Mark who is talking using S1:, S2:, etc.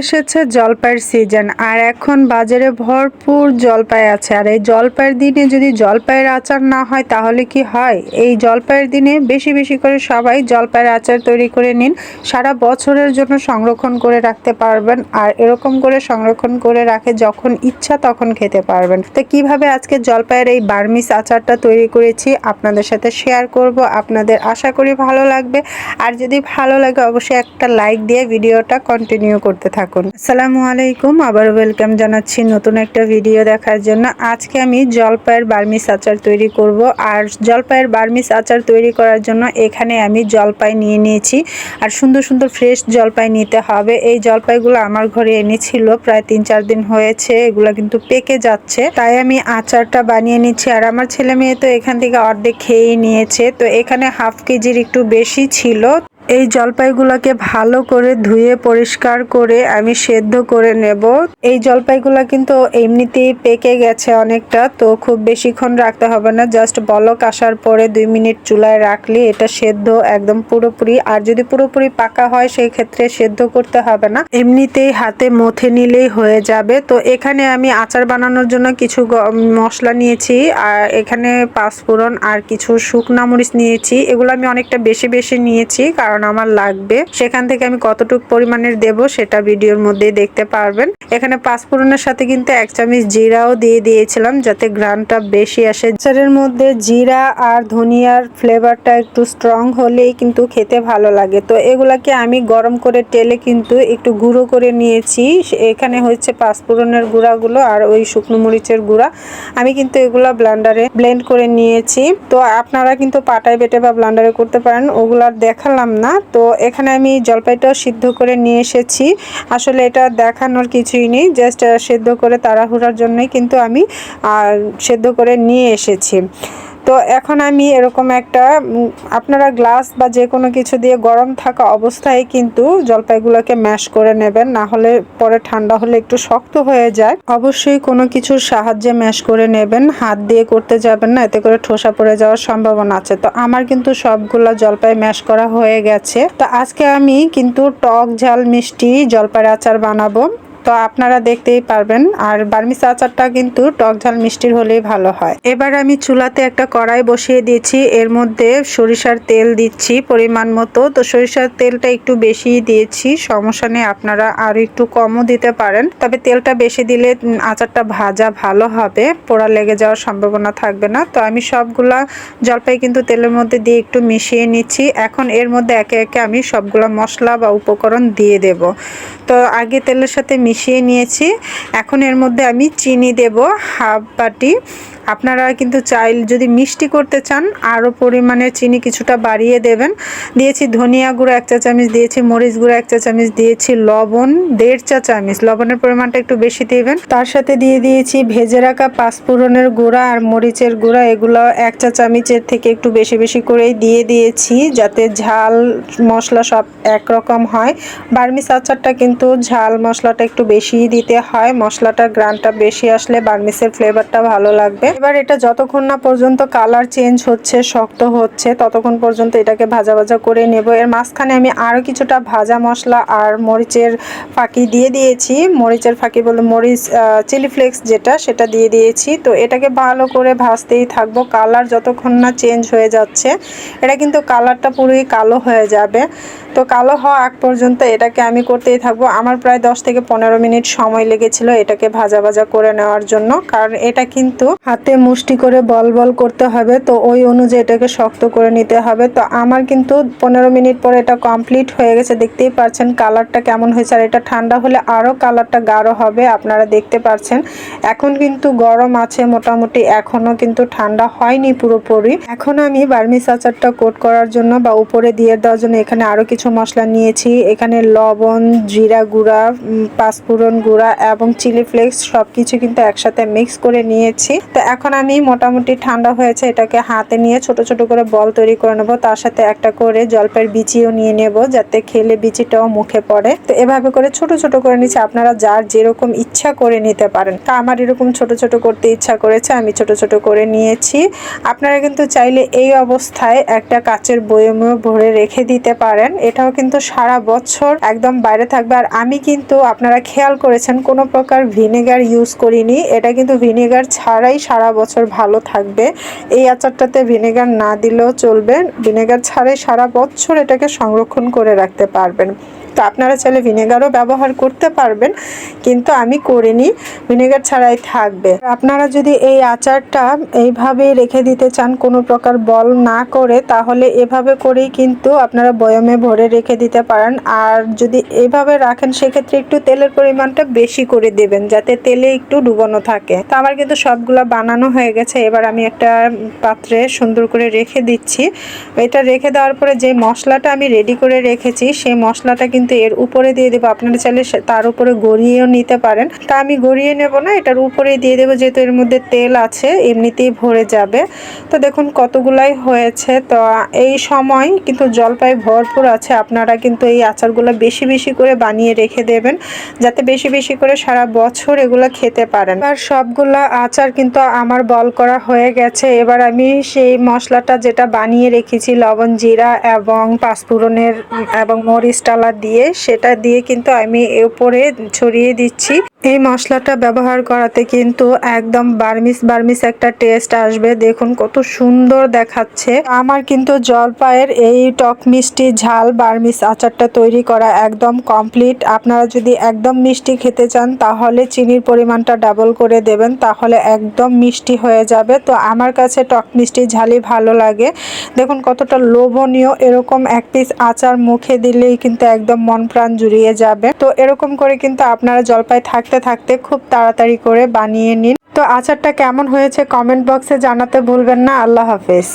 S1: এসেছে জলপাইয়ের সিজন আর এখন বাজারে ভরপুর জলপাই আছে। আর এই জলপাইয়ের দিনে যদি জলপাইয়ের আচার না হয়, তাহলে কি হয়? এই জলপাইয়ের দিনে বেশি বেশি করে সবাই জলপাইয়ের আচার তৈরি করে নিন। সারা বছরের জন্য সংরক্ষণ করে রাখতে পারবেন। আর এরকম করে সংরক্ষণ করে রাখে যখন ইচ্ছা তখন খেতে পারবেন। তো কীভাবে আজকে জলপাইয়ের এই বার্মিস আচারটা তৈরি করেছি, আপনাদের সাথে শেয়ার করব। আপনাদের আশা করি ভালো লাগবে। আর যদি ভালো লাগে, অবশ্যই একটা লাইক দিয়ে ভিডিওটা কন্টিনিউ করতে থাকুন। আসসালামু আলাইকুম আবার ওয়েলকাম জানাচ্ছি নতুন একটা ভিডিও দেখার জন্য। আজকে আমি জলপাইয়ের বার্মিস আচার তৈরি করব। আর জলপাইয়ের বার্মিস আচার তৈরি করার জন্য এখানে আমি জলপাই নিয়ে নিয়েছি। আর সুন্দর সুন্দর ফ্রেশ জলপাই নিতে হবে। এই জলপাইগুলো আমার ঘরে এনেছিল, প্রায় তিন চার দিন হয়েছে। এগুলো কিন্তু পেকে যাচ্ছে। তাই আমি আচারটা বানিয়ে নিচ্ছি। আর আমার ছেলে মেয়ে তো এখান থেকে অর্ধেক খেয়েই নিয়েছে। তো এখানে হাফ কেজির একটু বেশি ছিল। এই জলপাইগুলোকে ভালো করে ধুয়ে পরিষ্কার করে আমি সেদ্ধ করে নেব। এই জলপাইগুলো কিন্তু এমনিতেই পেকে গেছে অনেকটা, তো খুব বেশিক্ষণ রাখতে হবে না। জাস্ট বলক আসার পরে দুই মিনিট চুলায় রাখলে এটা সেদ্ধ একদম পুরোপুরি। আর যদি পুরোপুরি পাকা হয় সেই ক্ষেত্রে সেদ্ধ করতে হবে না। এমনিতেই হাতে মথে নিলেই হয়ে যাবে। তো এখানে আমি আচার বানানোর জন্য কিছু মশলা নিয়েছি, আর এখানে পাঁচফোড়ন আর কিছু শুকনা মরিচ নিয়েছি। এগুলো আমি অনেকটা বেশি বেশি নিয়েছি, কারণ আমার লাগবে। সেখান থেকে আমি কতটুকু পরিমাণের দেব সেটা ভিডিওর মধ্যেই দেখতে পারবেন। এখানে পাঁচফোড়নের সাথে কিন্তু এক চামচ জিরাও দিয়ে দিয়েছিলাম যাতে গ্রানটা বেশি আসে। আচারের মধ্যে জিরা আর ধনিয়ার ফ্লেভারটা একটু স্ট্রং হলেই কিন্তু খেতে ভালো লাগে। তো এগুলাকে আমি গরম করে তেলে কিন্তু একটু গুঁড়ো করে নিয়েছি। এখানে হচ্ছে পাঁচফোড়নের গুঁড়াগুলো আর ওই শুকনো মরিচের গুঁড়া। আমি কিন্তু এগুলা ব্লান্ডারে ব্লেন্ড করে নিয়েছি। তো আপনারা কিন্তু পাটায় বেটে বা ব্লান্ডারে করতে পারেন। ওগুলো আর দেখালাম না। তো এখানে আমি জলপাইটাও সিদ্ধ করে নিয়ে এসেছি। আসলে এটা দেখানোর কিছুই নেই, জাস্ট সেদ্ধ করে তাড়াহুড়ার জন্যই কিন্তু আমি সেদ্ধ করে নিয়ে এসেছি। তো এখন আমি এরকম একটা আপনারা গ্লাস বা যে কোনো কিছু দিয়ে গরম থাকা অবস্থায় কিন্তু জলপাইগুলোকে ম্যাশ করে নেবেন, না হলে পরে ঠান্ডা হলে একটু শক্ত হয়ে যায়। অবশ্যই কোনো কিছুর সাহায্যে ম্যাশ করে নেবেন, হাত দিয়ে করতে যাবেন না, এতে করে ঠোসা পড়ে যাওয়ার সম্ভাবনা আছে। তো আমার কিন্তু সবগুলো জলপাই ম্যাশ করা হয়ে গেছে। তো আজকে আমি কিন্তু টক ঝাল মিষ্টি জলপাইয়ের আচার বানাবো। তো আপনারা দেখতেই পারবেন। আর বার্মিস আচারটা কিন্তু টক ঝাল মিষ্টির হলেই ভালো হয়। এবার আমি চুলাতে একটা কড়াই বসিয়ে দিয়েছি। এর মধ্যে সরিষার তেল দিচ্ছি পরিমাণ মতো। তো সরিষার তেলটা একটু বেশি দিয়েছি। সমস্যা নেই, আপনারা আর একটু কমও দিতে পারেন। তবে তেলটা বেশি দিলে আচারটা ভাজা ভালো হবে। পোড়া লেগে যাওয়ার সম্ভাবনা থাকবে না। তো আমি সবগুলা জলপাই কিন্তু তেলের মধ্যে দিয়ে একটু মিশিয়ে নিচ্ছি। এখন এর মধ্যে একে একে আমি সবগুলা মশলা বা উপকরণ দিয়ে দেব। তো আগে তেলের সাথে মিশিয়ে নিয়েছি। এখন এর মধ্যে আমি চিনি দেব হাফ বাটি আপনারা কিন্তু চাইল যদি মিষ্টি করতে চান, আরও পরিমাণে চিনি কিছুটা বাড়িয়ে দেবেন। দিয়েছি ধনিয়া গুঁড়ো এক চা চামচ দিয়েছি মরিচ গুঁড়ো এক চা চামচ দিয়েছি লবণ দেড় চা চামচ লবণের পরিমাণটা একটু বেশি দেবেন। তার সাথে দিয়ে দিয়েছি ভেজে রাখা পাঁচফোড়নের গুঁড়া আর মরিচের গুঁড়া। এগুলো এক চা চামচের থেকে একটু বেশি বেশি করেই দিয়ে দিয়েছি যাতে ঝাল মশলা সব একরকম হয়। বার্মিস আচারটা কিন্তু ঝাল মশলাটা একটু বেশিই দিতে হয়। মশলাটা গ্রানটা বেশি আসলে বার্মিসের ফ্লেভারটা ভালো লাগবে। এবার এটা যতক্ষণ না পর্যন্ত কালার চেঞ্জ হচ্ছে, শক্ত হচ্ছে, ততক্ষণ পর্যন্ত এটাকে ভাজা ভাজা করে নেব। এর মাঝখানে আমি আরও কিছুটা ভাজা মশলা আর মরিচের ফাঁকি দিয়ে দিয়েছি। মরিচের ফাঁকি বলে মরিচ চিলি ফ্লেক্স যেটা, সেটা দিয়ে দিয়েছি। তো এটাকে ভালো করে ভাজতেই থাকব। কালার যতক্ষণ না চেঞ্জ হয়ে যাচ্ছে, এটা কিন্তু কালারটা পুরোই কালো হয়ে যাবে। তো কালো হওয়া আগ পর্যন্ত এটাকে আমি করতেই থাকব। আমার প্রায় দশ থেকে পনেরো মিনিট সময় লেগেছিল এটাকে ভাজা ভাজা করে নেওয়ার জন্য। কারণ এটা কিন্তু হাতে মুষ্টি করে বল বল করতে হবে, তো ওই অনুযায়ী এটাকে শক্ত করে নিতে হবে। তো আমার কিন্তু পনেরো মিনিট পরে এটা কমপ্লিট হয়ে গেছে, দেখতেই পাচ্ছেন কালারটা কেমন হয়েছে। আর এটা ঠান্ডা হলে আরও কালারটা গাঢ় হবে, আপনারা দেখতে পাচ্ছেন এখন কিন্তু গরম আছে মোটামুটি, এখনও কিন্তু ঠান্ডা হয়নি পুরোপুরি। এখন আমি বার্মিস আচারটা কোট করার জন্য বা উপরে দিয়ে দেওয়ার জন্য এখানে আরও কিছু মশলা নিয়েছি। এখানে লবণ, জিরা গুঁড়া পাঁচফোড়ন গুঁড়া এবং চিলি ফ্লেক্স সব কিছু কিন্তু একসাথে মিক্স করে নিয়েছি। তো এখন আমি মোটামুটি ঠান্ডা হয়েছে, এটাকে হাতে নিয়ে ছোট ছোট করে বল তৈরি করে নেব। তার সাথে একটা করে জলপাইয়ের বিচিও নিয়ে নেব, যাতে খেলে বিচিটাও মুখে পড়ে। তো এভাবে করে ছোট ছোট করে নিচ্ছে, আপনারা যার যেরকম ইচ্ছা করে নিতে পারেন। তা আমার এরকম ছোট ছোট করতে ইচ্ছা করেছে, আমি ছোট ছোট করে নিয়েছি। আপনারা কিন্তু চাইলে এই অবস্থায় একটা কাচের বয়মেও ভরে রেখে দিতে পারেন। এটাও কিন্তু সারা বছর একদম বাইরে থাকবে। আর আমি কিন্তু, আপনারা খেয়াল করেছেন, কোনো প্রকার ভিনেগার ইউজ করিনি। এটা কিন্তু ভিনেগার ছাড়াই সারা বছর ভালো থাকবে। এই আচারটাতে ভিনেগার না দিলেও চলবে। ভিনেগার ছাড়াই সারা বছর এটাকে সংরক্ষণ করে রাখতে পারবেন। তো আপনারা চাইলে ভিনেগারও ব্যবহার করতে পারবেন, কিন্তু আমি করিনি। ভিনেগার ছাড়াই থাকবে। আপনারা যদি এই আচারটা এইভাবে রেখে দিতে চান, কোনো প্রকার বল না করে, তাহলে এভাবে করেই কিন্তু আপনারা বয়মে ভরে রেখে দিতে পারেন। আর যদি এভাবে রাখেন, সেক্ষেত্রে একটু তেলের পরিমাণটা বেশি করে দেবেন, যাতে তেলে একটু ডুবানো থাকে। তো আমার কিন্তু সবগুলো বানানো হয়ে গেছে, এবার আমি একটা পাত্রে সুন্দর করে রেখে দিচ্ছি। এটা রেখে দেওয়ার পরে যে মশলাটা আমি রেডি করে রেখেছি, সেই মশলাটা কিন্তু এর উপরে দিয়ে দেবো। আপনারা চাইলে তার উপরে গড়িয়েও নিতে পারেন। তা আমি গড়িয়ে নেব না, এটার উপরে দিয়ে দেবো, যেহেতু এর মধ্যে তেল আছে, এমনিতেই ভরে যাবে। তো দেখুন কতগুলাই হয়েছে। তো এই সময় কিন্তু জলপাই ভরপুর আছে, আপনারা কিন্তু এই আচারগুলো বেশি বেশি করে বানিয়ে রেখে দেবেন, যাতে বেশি বেশি করে সারা বছর এগুলো খেতে পারেন। আর সবগুলা আচার কিন্তু আমার বল করা হয়ে গেছে। এবার আমি সেই মশলাটা যেটা বানিয়ে রেখেছি, লবণ, জিরা এবং পাঁচফোড়নের এবং মরিচ, টালা দিয়ে সেটা দিয়ে কিন্তু আমি উপরে ছড়িয়ে দিচ্ছি। এই মশলাটা ব্যবহার করাতে কিন্তু একদম বার্মিস বার্মিস একটা টেস্ট আসবে। দেখুন কত সুন্দর দেখাচ্ছে। আমার কিন্তু জলপাইয়ের এই টক মিষ্টি ঝাল বার্মিস আচারটা তৈরি করা একদম কমপ্লিট। আপনারা যদি একদম মিষ্টি খেতে চান, তাহলে চিনির পরিমাণটা ডাবল করে দেবেন, তাহলে একদম মিষ্টি হয়ে যাবে। তো আমার কাছে টক মিষ্টি ঝালই ভালো লাগে। দেখুন কতটা লোভনীয়, এরকম এক পিস আচার মুখে দিলেই কিন্তু একদম মন প্রাণ জুড়িয়ে যাবে। তো এরকম করে কিন্তু আপনারা জলপাই থাকতে থাকতে খুব তাড়াতাড়ি করে বানিয়ে নিন। তো আচারটা কেমন হয়েছে কমেন্ট বক্সে জানাতে ভুলবেন না। আল্লাহ হাফেজ।